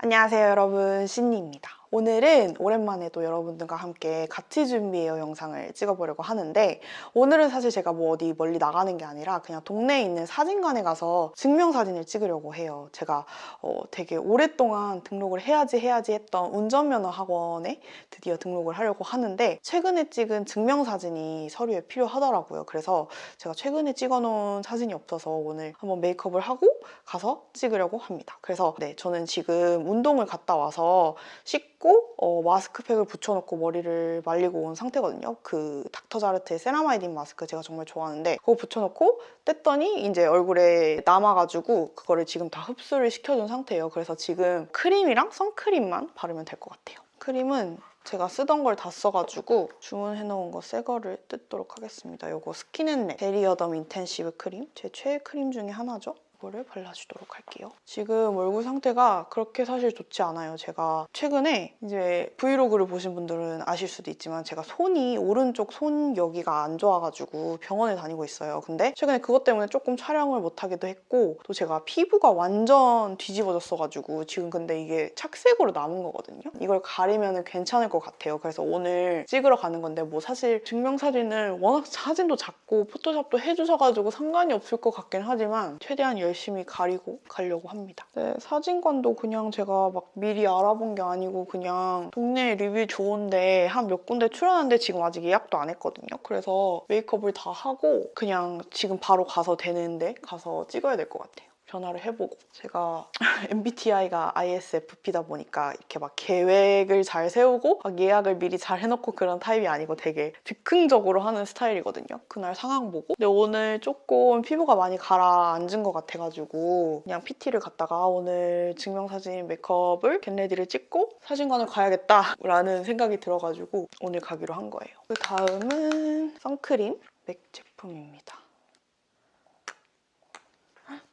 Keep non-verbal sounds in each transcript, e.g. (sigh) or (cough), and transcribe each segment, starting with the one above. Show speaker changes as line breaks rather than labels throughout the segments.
안녕하세요 여러분. 신니입니다 오늘은 오랜만에 또 여러분들과 함께 같이 준비해요 영상을 찍어보려고 하는데 오늘은 사실 제가 뭐 어디 멀리 나가는 게 아니라 그냥 동네에 있는 사진관에 가서 증명사진을 찍으려고 해요. 제가 어, 되게 오랫동안 등록을 해야지 해야지 했던 운전면허 학원에 드디어 등록을 하려고 하는데 최근에 찍은 증명사진이 서류에 필요하더라고요. 그래서 제가 최근에 찍어놓은 사진이 없어서 오늘 한번 메이크업을 하고 가서 찍으려고 합니다. 그래서 네 저는 지금 운동을 갔다 와서 씻고 어, 마스크팩을 붙여놓고 머리를 말리고 온 상태거든요. 그 닥터자르트의 세라마이딘 마스크 제가 정말 좋아하는데 그거 붙여놓고 뗐더니 이제 얼굴에 남아가지고 그거를 지금 다 흡수를 시켜준 상태예요. 그래서 지금 크림이랑 선크림만 바르면 될 것 같아요. 크림은 제가 쓰던 걸 다 써가지고 주문해놓은 거 새 거를 뜯도록 하겠습니다. 요거 스킨앤랩 베리어덤 인텐시브 크림 제 최애 크림 중에 하나죠. 이거를 발라주도록 할게요. 지금 얼굴 상태가 그렇게 사실 좋지 않아요. 제가 최근에 이제 브이로그를 보신 분들은 아실 수도 있지만 제가 손이 오른쪽 손 여기가 안 좋아가지고 병원에 다니고 있어요. 근데 최근에 그것 때문에 조금 촬영을 못 하기도 했고 또 제가 피부가 완전 뒤집어졌어가지고 지금 근데 이게 착색으로 남은 거거든요. 이걸 가리면 괜찮을 것 같아요. 그래서 오늘 찍으러 가는 건데 뭐 사실 증명사진을 워낙 사진도 작고 포토샵도 해주셔가지고 상관이 없을 것 같긴 하지만 최대한 열심히 가리고 가려고 합니다. 네, 사진관도 그냥 제가 막 미리 알아본 게 아니고 그냥 동네 리뷰 좋은데 한 몇 군데 출연하는데 지금 아직 예약도 안 했거든요. 그래서 메이크업을 다 하고 그냥 지금 바로 가서 되는데 가서 찍어야 될 것 같아요. 전화를 해보고 제가 (laughs) MBTI가 ISFP다 보니까 이렇게 막 계획을 잘 세우고 막 예약을 미리 잘 해놓고 그런 타입이 아니고 되게 즉흥적으로 하는 스타일이거든요. 그날 상황 보고 근데 오늘 조금 피부가 많이 가라앉은 것 같아가지고 그냥 PT를 갔다가 오늘 증명사진 메이크업을 겟레디를 찍고 사진관을 가야겠다 라는 생각이 들어가지고 오늘 가기로 한 거예요. 그 다음은 선크림 맥 제품입니다.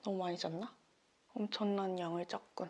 너무 많이 짰나? 엄청난 양을 짰군.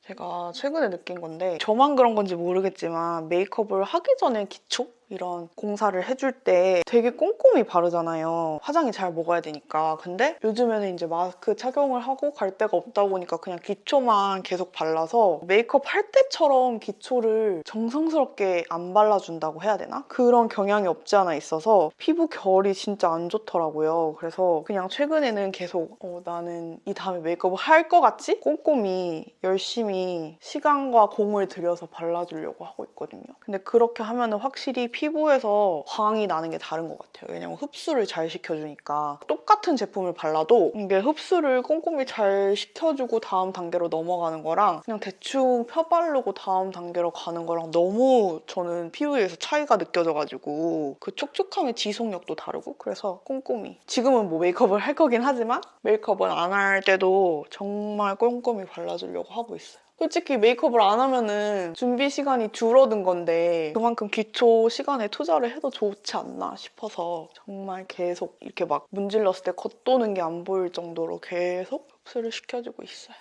제가 최근에 느낀 건데 저만 그런 건지 모르겠지만 메이크업을 하기 전에 기초? 이런 공사를 해줄 때 되게 꼼꼼히 바르잖아요. 화장이 잘 먹어야 되니까. 근데 요즘에는 이제 마스크 착용을 하고 갈 데가 없다 보니까 그냥 기초만 계속 발라서 메이크업 할 때처럼 기초를 정성스럽게 안 발라준다고 해야 되나? 그런 경향이 없지 않아 있어서 피부 결이 진짜 안 좋더라고요. 그래서 그냥 최근에는 계속 어, 나는 이 다음에 메이크업을 할 것 같지? 꼼꼼히 열심히 시간과 공을 들여서 발라주려고 하고 있거든요. 근데 그렇게 하면 확실히 피부에서 광이 나는 게 다른 것 같아요. 왜냐면 흡수를 잘 시켜주니까 똑같은 제품을 발라도 이게 흡수를 꼼꼼히 잘 시켜주고 다음 단계로 넘어가는 거랑 그냥 대충 펴바르고 다음 단계로 가는 거랑 너무 저는 피부에서 차이가 느껴져가지고 그 촉촉함의 지속력도 다르고 그래서 꼼꼼히 지금은 뭐 메이크업을 할 거긴 하지만 메이크업을 안할 때도 정말 꼼꼼히 발라주려고 하고 있어요. 솔직히 메이크업을 안 하면은 준비 시간이 줄어든 건데 그만큼 기초 시간에 투자를 해도 좋지 않나 싶어서 정말 계속 이렇게 막 문질렀을 때 겉도는 게 안 보일 정도로 계속 흡수를 시켜주고 있어요.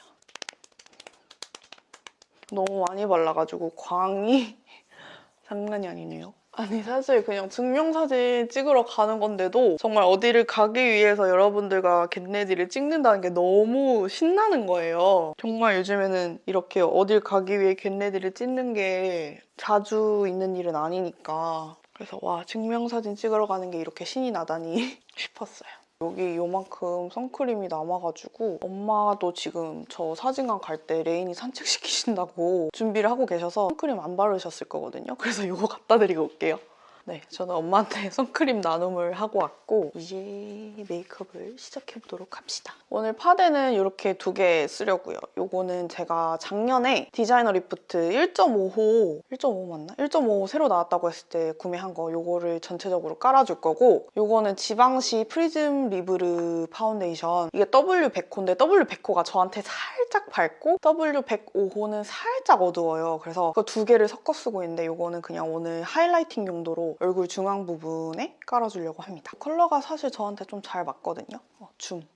너무 많이 발라가지고 광이 (laughs) 장난이 아니네요. 아니 사실 그냥 증명사진 찍으러 가는 건데도 정말 어디를 가기 위해서 여러분들과 겟레디를 찍는다는 게 너무 신나는 거예요. 정말 요즘에는 이렇게 어딜 가기 위해 겟레디를 찍는 게 자주 있는 일은 아니니까 그래서 와 증명사진 찍으러 가는 게 이렇게 신이 나다니 (laughs) 싶었어요. 여기 요만큼 선크림이 남아가지고 엄마도 지금 저 사진관 갈 때 레인이 산책시키신다고 (laughs) 준비를 하고 계셔서 선크림 안 바르셨을 거거든요. 그래서 이거 갖다 드리고 올게요. 네, 저는 엄마한테 (laughs) 선크림 나눔을 하고 왔고 이제 메이크업을 시작해보도록 합시다. 오늘 파데는 이렇게 두 개 쓰려고요. 요거는 제가 작년에 디자이너 리프트 1.5호 1.5 맞나? 1.5 새로 나왔다고 했을 때 구매한 거 요거를 전체적으로 깔아줄 거고 요거는 지방시 프리즘 리브르 파운데이션 이게 W100호인데 W100호가 저한테 살짝 밝고 W105호는 살짝 어두워요. 그래서 그 두 개를 섞어 쓰고 있는데 요거는 그냥 오늘 하이라이팅 용도로 얼굴 중앙 부분에 깔아주려고 합니다. 컬러가 사실 저한테 좀 잘 맞거든요. 어, 줌.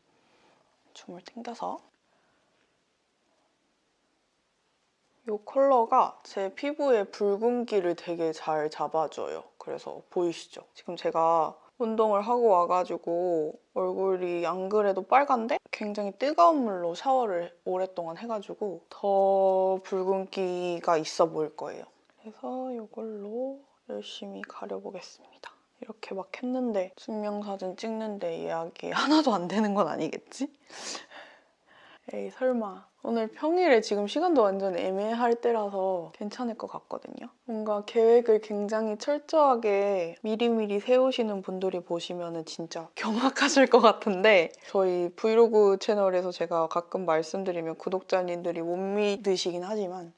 줌을 당겨서 이 컬러가 제 피부의 붉은기를 되게 잘 잡아줘요. 그래서 보이시죠? 지금 제가 운동을 하고 와가지고 얼굴이 안 그래도 빨간데 굉장히 뜨거운 물로 샤워를 오랫동안 해가지고 더 붉은기가 있어 보일 거예요. 그래서 이걸로 열심히 가려보겠습니다. 이렇게 막 했는데 증명사진 찍는데 예약이 (laughs) 하나도 안 되는 건 아니겠지? 에이 설마 오늘 평일에 지금 시간도 완전 애매할 때라서 괜찮을 것 같거든요. 뭔가 계획을 굉장히 철저하게 미리미리 세우시는 분들이 보시면 진짜 경악하실 것 같은데 저희 브이로그 채널에서 제가 가끔 말씀드리면 구독자님들이 못 믿으시긴 하지만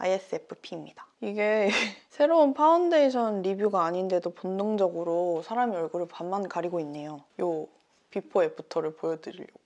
ISFP입니다. 이게 (laughs) 새로운 파운데이션 리뷰가 아닌데도 본능적으로 사람의 얼굴을 반만 가리고 있네요. 요 비포 애프터를 보여드리려고.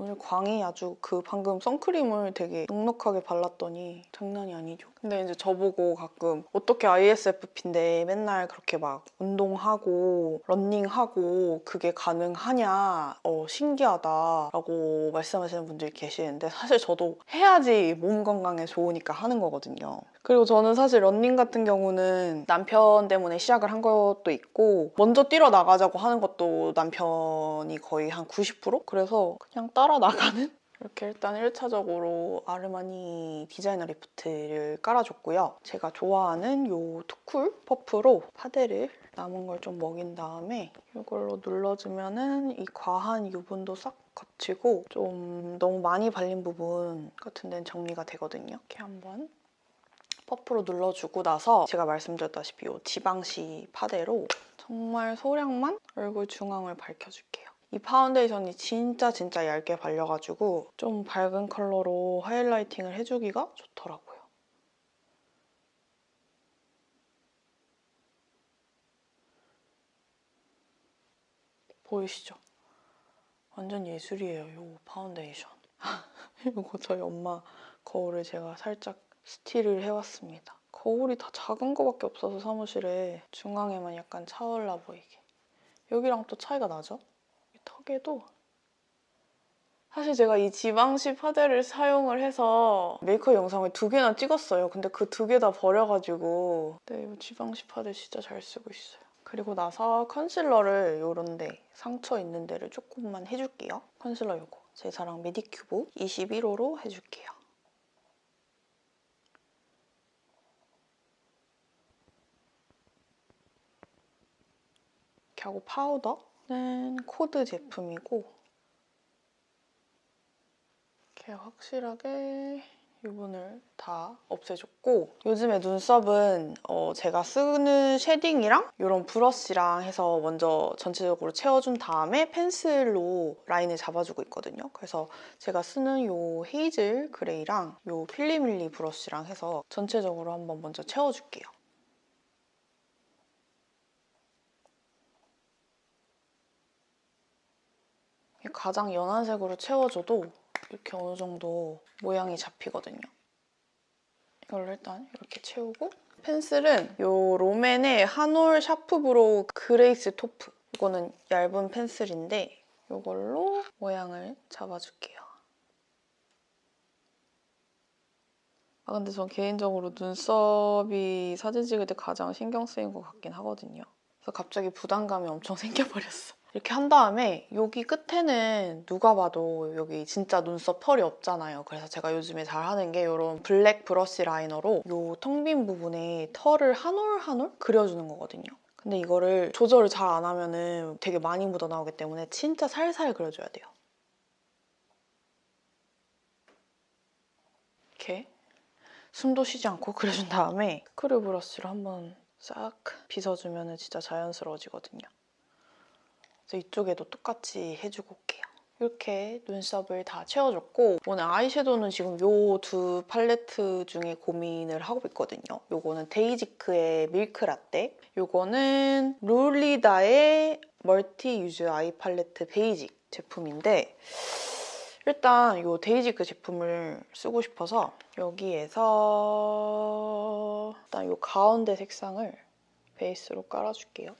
오늘 광이 아주 그 방금 선크림을 되게 넉넉하게 발랐더니 장난이 아니죠. 근데 이제 저보고 가끔 어떻게 ISFP인데 맨날 그렇게 막 운동하고 런닝하고 그게 가능하냐 어, 신기하다라고 말씀하시는 분들이 계시는데 사실 저도 해야지 몸 건강에 좋으니까 하는 거거든요. 그리고 저는 사실 런닝 같은 경우는 남편 때문에 시작을 한 것도 있고 먼저 뛰러 나가자고 하는 것도 남편이 거의 한 90%? 그래서 그냥 따라 나가는? 이렇게 일단 1차적으로 아르마니 디자이너 리프트를 깔아줬고요. 제가 좋아하는 이 투쿨 퍼프로 파데를 남은 걸 좀 먹인 다음에 이걸로 눌러주면은 이 과한 유분도 싹 거치고 좀 너무 많이 발린 부분 같은 데는 정리가 되거든요. 이렇게 한번 퍼프로 눌러주고 나서 제가 말씀드렸다시피 이 지방시 파데로 정말 소량만 얼굴 중앙을 밝혀줄게요. 이 파운데이션이 진짜 진짜 얇게 발려가지고 좀 밝은 컬러로 하이라이팅을 해주기가 좋더라고요. 보이시죠? 완전 예술이에요, 이 파운데이션. (laughs) 이거 저희 엄마 거울을 제가 살짝 스틸을 해왔습니다. 거울이 다 작은 거밖에 없어서 사무실에 중앙에만 약간 차올라 보이게. 여기랑 또 차이가 나죠? 이 턱에도 사실 제가 이 지방시 파데를 사용을 해서 메이크업 영상을 두 개나 찍었어요. 근데 그 두 개 다 버려가지고 네, 이 지방시 파데 진짜 잘 쓰고 있어요. 그리고 나서 컨실러를 요런데 상처 있는 데를 조금만 해줄게요. 컨실러 요거 제 사랑 메디큐브 21호로 해줄게요. 이렇게 하고 파우더는 코드 제품이고 이렇게 확실하게 유분을 다 없애줬고 요즘에 눈썹은 어, 제가 쓰는 쉐딩이랑 이런 브러쉬랑 해서 먼저 전체적으로 채워준 다음에 펜슬로 라인을 잡아주고 있거든요. 그래서 제가 쓰는 이 헤이즐 그레이랑 이 필리밀리 브러쉬랑 해서 전체적으로 한번 먼저 채워줄게요. 가장 연한 색으로 채워줘도 이렇게 어느 정도 모양이 잡히거든요. 이걸로 일단 이렇게 채우고 펜슬은 이 롬앤의 한올 샤프 브로우 그레이스 토프 이거는 얇은 펜슬인데 이걸로 모양을 잡아줄게요. 아 근데 전 개인적으로 눈썹이 사진 찍을 때 가장 신경 쓰인 것 같긴 하거든요. 그래서 갑자기 부담감이 엄청 (laughs) 생겨버렸어. 이렇게 한 다음에 여기 끝에는 누가 봐도 여기 진짜 눈썹 털이 없잖아요. 그래서 제가 요즘에 잘 하는 게 이런 블랙 브러쉬 라이너로 이 텅 빈 부분에 털을 한 올 한 올 그려주는 거거든요. 근데 이거를 조절을 잘 안 하면 되게 많이 묻어나오기 때문에 진짜 살살 그려줘야 돼요. 이렇게 숨도 쉬지 않고 그려준 다음에 크루 브러쉬로 한번 싹 빗어주면 진짜 자연스러워지거든요. 그래서 이쪽에도 똑같이 해주고 올게요. 이렇게 눈썹을 다 채워줬고 오늘 아이섀도우는 지금 이 두 팔레트 중에 고민을 하고 있거든요. 이거는 데이지크의 밀크라떼 이거는 룰리다의 멀티 유즈 아이 팔레트 베이직 제품인데 일단 이 데이지크 제품을 쓰고 싶어서 여기에서 일단 이 가운데 색상을 베이스로 깔아줄게요.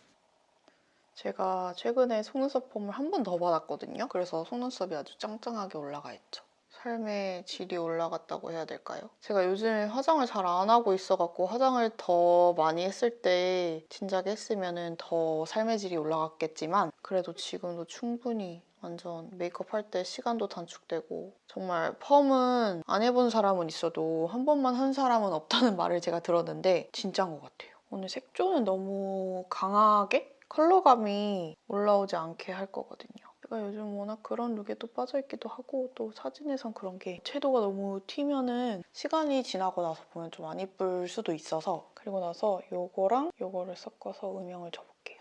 제가 최근에 속눈썹 펌을 한 번 더 받았거든요. 그래서 속눈썹이 아주 짱짱하게 올라가 있죠. 삶의 질이 올라갔다고 해야 될까요? 제가 요즘에 화장을 잘 안 하고 있어갖고 화장을 더 많이 했을 때 진작에 했으면 더 삶의 질이 올라갔겠지만 그래도 지금도 충분히 완전 메이크업 할 때 시간도 단축되고 정말 펌은 안 해본 사람은 있어도 한 번만 한 사람은 없다는 말을 제가 들었는데 진짜인 것 같아요. 오늘 색조는 너무 강하게 컬러감이 올라오지 않게 할 거거든요. 제가 요즘 워낙 그런 룩에 또 빠져있기도 하고 또 사진에선 그런 게 채도가 너무 튀면은 시간이 지나고 나서 보면 좀 안 이쁠 수도 있어서 그리고 나서 요거랑 요거를 섞어서 음영을 줘볼게요.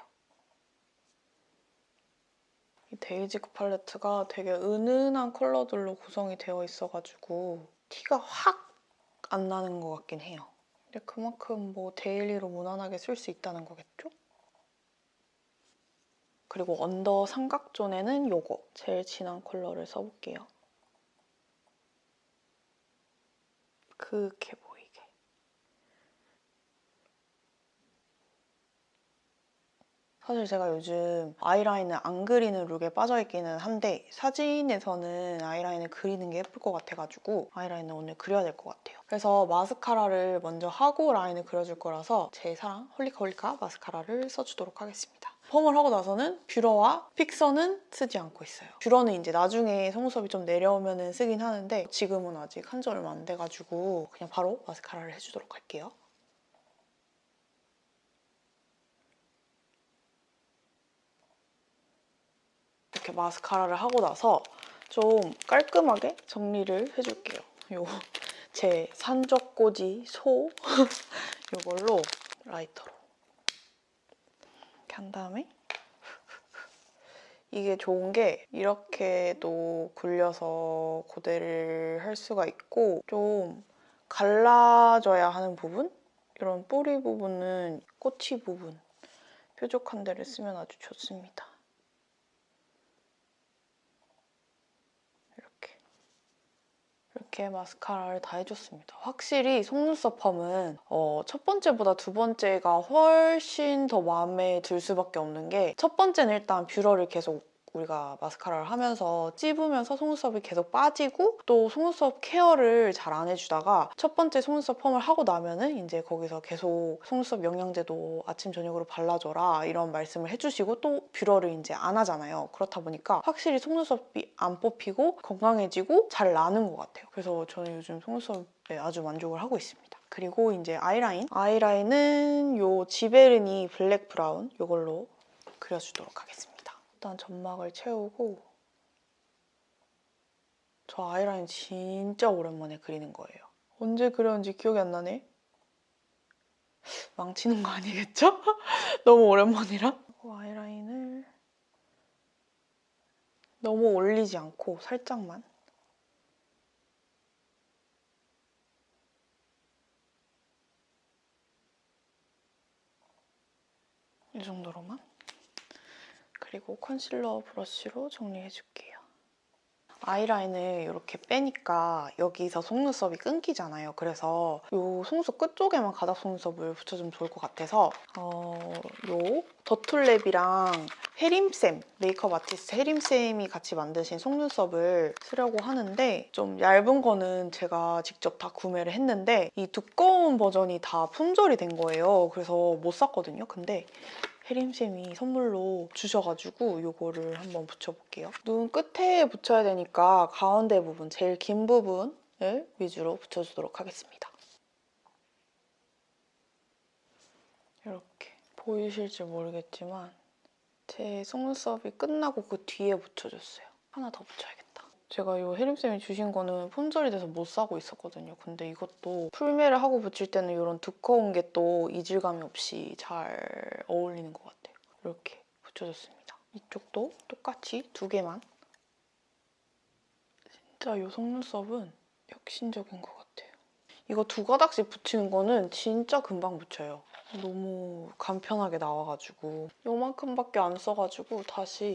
이 데이지크 팔레트가 되게 은은한 컬러들로 구성이 되어 있어가지고 티가 확 안 나는 것 같긴 해요. 근데 그만큼 뭐 데일리로 무난하게 쓸 수 있다는 거겠죠? 그리고 언더 삼각존에는 요거 제일 진한 컬러를 써볼게요. 그윽해 보이게. 사실 제가 요즘 아이라인을 안 그리는 룩에 빠져있기는 한데 사진에서는 아이라인을 그리는 게 예쁠 것 같아가지고 아이라인을 오늘 그려야 될 것 같아요. 그래서 마스카라를 먼저 하고 라인을 그려줄 거라서 제 사랑 홀리카 홀리카 마스카라를 써주도록 하겠습니다. 펌을 하고 나서는 뷰러와 픽서는 쓰지 않고 있어요. 뷰러는 이제 나중에 속눈썹이 좀 내려오면 쓰긴 하는데 지금은 아직 한 지 얼마 안 돼가지고 그냥 바로 마스카라를 해주도록 할게요. 이렇게 마스카라를 하고 나서 좀 깔끔하게 정리를 해줄게요. 요 제 산적꼬지 소 (laughs) 이걸로 라이터로 이렇게 한 다음에 (laughs) 이게 좋은 게 이렇게도 굴려서 고데를 할 수가 있고 좀 갈라져야 하는 부분? 이런 뿌리 부분은 꼬치 부분 뾰족한 데를 쓰면 아주 좋습니다. 이렇게 이렇게 마스카라를 다 해줬습니다. 확실히 속눈썹 펌은 어, 첫 번째보다 두 번째가 훨씬 더 마음에 들 수밖에 없는 게 첫 번째는 일단 뷰러를 계속 우리가 마스카라를 하면서 찝으면서 속눈썹이 계속 빠지고 또 속눈썹 케어를 잘 안 해주다가 첫 번째 속눈썹 펌을 하고 나면은 이제 거기서 계속 속눈썹 영양제도 아침 저녁으로 발라줘라 이런 말씀을 해주시고 또 뷰러를 이제 안 하잖아요. 그렇다 보니까 확실히 속눈썹이 안 뽑히고 건강해지고 잘 나는 것 같아요. 그래서 저는 요즘 속눈썹에 아주 만족을 하고 있습니다. 그리고 이제 아이라인. 아이라인은 요 지베르니 블랙 브라운 이걸로 그려주도록 하겠습니다. 일단 점막을 채우고 저 아이라인 진짜 오랜만에 그리는 거예요. 언제 그렸는지 기억이 안 나네. 망치는 거 아니겠죠? (laughs) 너무 오랜만이라. 그리고 아이라인을 너무 올리지 않고 살짝만. 이 정도로만. 그리고 컨실러 브러쉬로 정리해줄게요. 아이라인을 이렇게 빼니까 여기서 속눈썹이 끊기잖아요. 그래서 이 속눈썹 끝쪽에만 가닥 속눈썹을 붙여주면 좋을 것 같아서 어, 요 더툴랩이랑 혜림쌤, 메이크업 아티스트 혜림쌤이 같이 만드신 속눈썹을 쓰려고 하는데 좀 얇은 거는 제가 직접 다 구매를 했는데 이 두꺼운 버전이 다 품절이 된 거예요. 그래서 못 샀거든요. 근데 혜림쌤이 선물로 주셔가지고 이거를 한번 붙여볼게요. 눈 끝에 붙여야 되니까 가운데 부분, 제일 긴 부분을 위주로 붙여주도록 하겠습니다. 이렇게 보이실지 모르겠지만 제 속눈썹이 끝나고 그 뒤에 붙여줬어요. 하나 더 붙여야겠다. 제가 이 혜림쌤이 주신 거는 품절이 돼서 못 사고 있었거든요. 근데 이것도 풀메를 하고 붙일 때는 이런 두꺼운 게 또 이질감이 없이 잘 어울리는 것 같아요. 이렇게 붙여줬습니다. 이쪽도 똑같이 두 개만. 진짜 이 속눈썹은 혁신적인 것 같아요. 이거 두 가닥씩 붙이는 거는 진짜 금방 붙여요. 너무 간편하게 나와가지고 요만큼밖에 안 써가지고 다시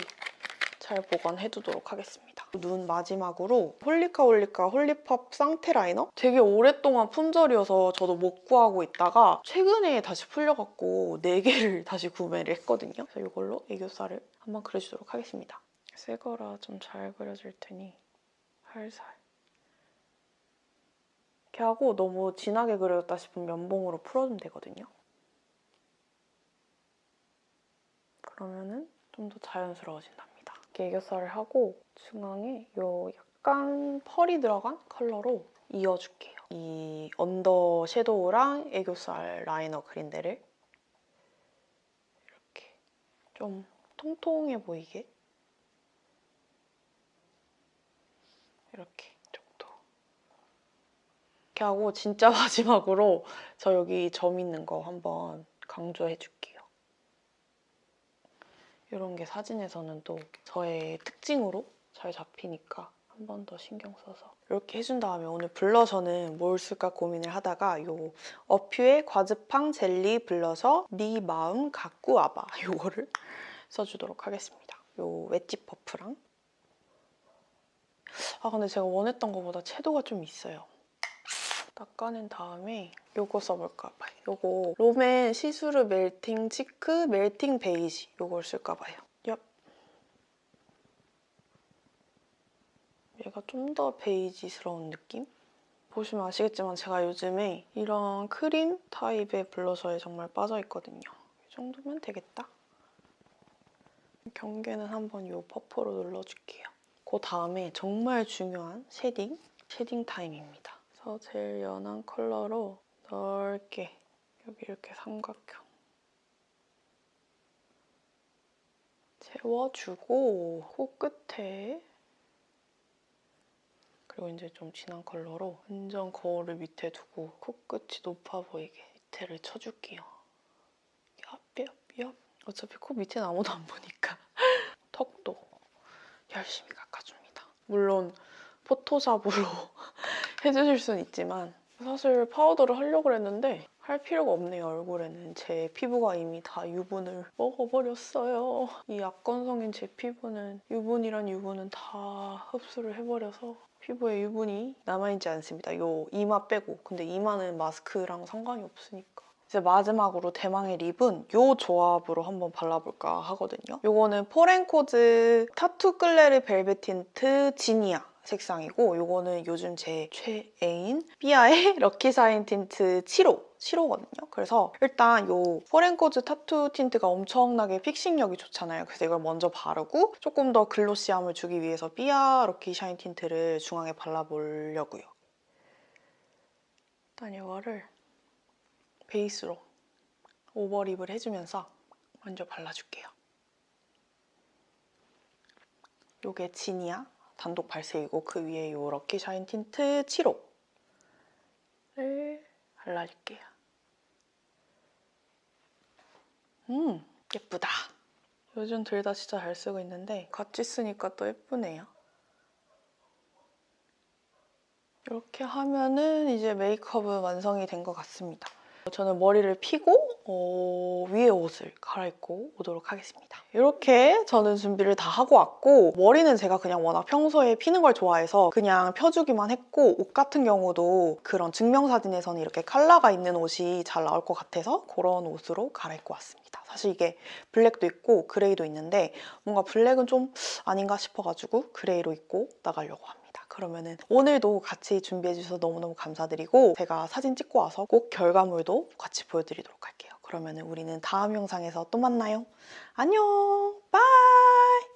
잘 보관해두도록 하겠습니다. 눈 마지막으로 홀리카 홀리카 홀리팝 쌍테 라이너? 되게 오랫동안 품절이어서 저도 못 구하고 있다가 최근에 다시 풀려갖고 4개를 (laughs) 다시 구매를 했거든요. 그래서 이걸로 애교살을 한번 그려주도록 하겠습니다. 새 거라 좀 잘 그려질 테니 살살 이렇게 하고 너무 진하게 그려졌다 싶으면 면봉으로 풀어주면 되거든요. 그러면은 좀 더 자연스러워진답니다. 이렇게 애교살을 하고 중앙에 요 약간 펄이 들어간 컬러로 이어줄게요. 이 언더 섀도우랑 애교살 라이너 그린 데를 이렇게 좀 통통해 보이게 이렇게 쪽도 이렇게 하고 진짜 (laughs) 마지막으로 저 여기 점 있는 거 한번 강조해 줄게요. 이런 게 사진에서는 또 저의 특징으로 잘 잡히니까 한 번 더 신경 써서 이렇게 해준 다음에 오늘 블러셔는 뭘 쓸까 고민을 하다가 요 어퓨의 과즙팡 젤리 블러셔 네 마음 갖고 와봐 (laughs) 요거를 써주도록 하겠습니다. 요 웨지 퍼프랑 아 근데 제가 원했던 것보다 채도가 좀 있어요. 닦아낸 다음에 요거 써볼까 봐요. 요거 롬앤 시스루 멜팅 치크 멜팅 베이지 요걸 쓸까 봐요. 얍. 얘가 좀 더 베이지스러운 느낌? 보시면 아시겠지만 제가 요즘에 이런 크림 타입의 블러셔에 정말 빠져있거든요. 이 정도면 되겠다. 경계는 한번 이 퍼프로 눌러줄게요. 그 다음에 정말 중요한 쉐딩, 쉐딩 타임입니다. 그래서 제일 연한 컬러로 넓게 여기 이렇게 삼각형 채워주고 코끝에 그리고 이제 좀 진한 컬러로 완전 거울을 밑에 두고 코끝이 높아 보이게 밑에를 쳐줄게요. 얍얍얍 어차피 코 밑에는 아무도 안 보니까 (laughs) 턱도 열심히 깎아줍니다. 물론 포토샵으로 (laughs) 해주실 수는 있지만 사실 파우더를 하려고 했는데 할 필요가 없네요 얼굴에는. 제 피부가 이미 다 유분을 먹어버렸어요. 이 약건성인 제 피부는 유분이란 유분은 다 흡수를 해버려서 피부에 유분이 남아있지 않습니다. 요 이마 빼고. 근데 이마는 마스크랑 상관이 없으니까. 이제 마지막으로 대망의 립은 요 조합으로 한번 발라볼까 하거든요. 요거는 포렌코즈 타투 클레르 벨벳 틴트 지니아 색상이고 요거는 요즘 제 최애인 삐아의 (laughs) 럭키샤인 틴트 7호 7호거든요. 그래서 일단 요 포렌코즈 타투 틴트가 엄청나게 픽싱력이 좋잖아요. 그래서 이걸 먼저 바르고 조금 더 글로시함을 주기 위해서 삐아 럭키 샤인 틴트를 중앙에 발라보려고요. 일단 이거를 베이스로 오버립을 해주면서 먼저 발라줄게요. 요게 지니아 단독 발색이고 그 위에 요 럭키 샤인 틴트 7호를 발라줄게요. 음 예쁘다. 요즘 둘 다 진짜 잘 쓰고 있는데 같이 쓰니까 또 예쁘네요. 이렇게 하면은 이제 메이크업은 완성이 된 것 같습니다. 저는 머리를 피고 어, 위에 옷을 갈아입고 오도록 하겠습니다. 이렇게 저는 준비를 다 하고 왔고 머리는 제가 그냥 워낙 평소에 피는 걸 좋아해서 그냥 펴주기만 했고 옷 같은 경우도 그런 증명사진에서는 이렇게 컬러가 있는 옷이 잘 나올 것 같아서 그런 옷으로 갈아입고 왔습니다. 사실 이게 블랙도 있고 그레이도 있는데 뭔가 블랙은 좀 아닌가 싶어가지고 그레이로 입고 나가려고 합니다. 그러면은 오늘도 같이 준비해 주셔서 너무너무 감사드리고 제가 사진 찍고 와서 꼭 결과물도 같이 보여드리도록 할게요. 그러면은 우리는 다음 영상에서 또 만나요. 안녕! 바이!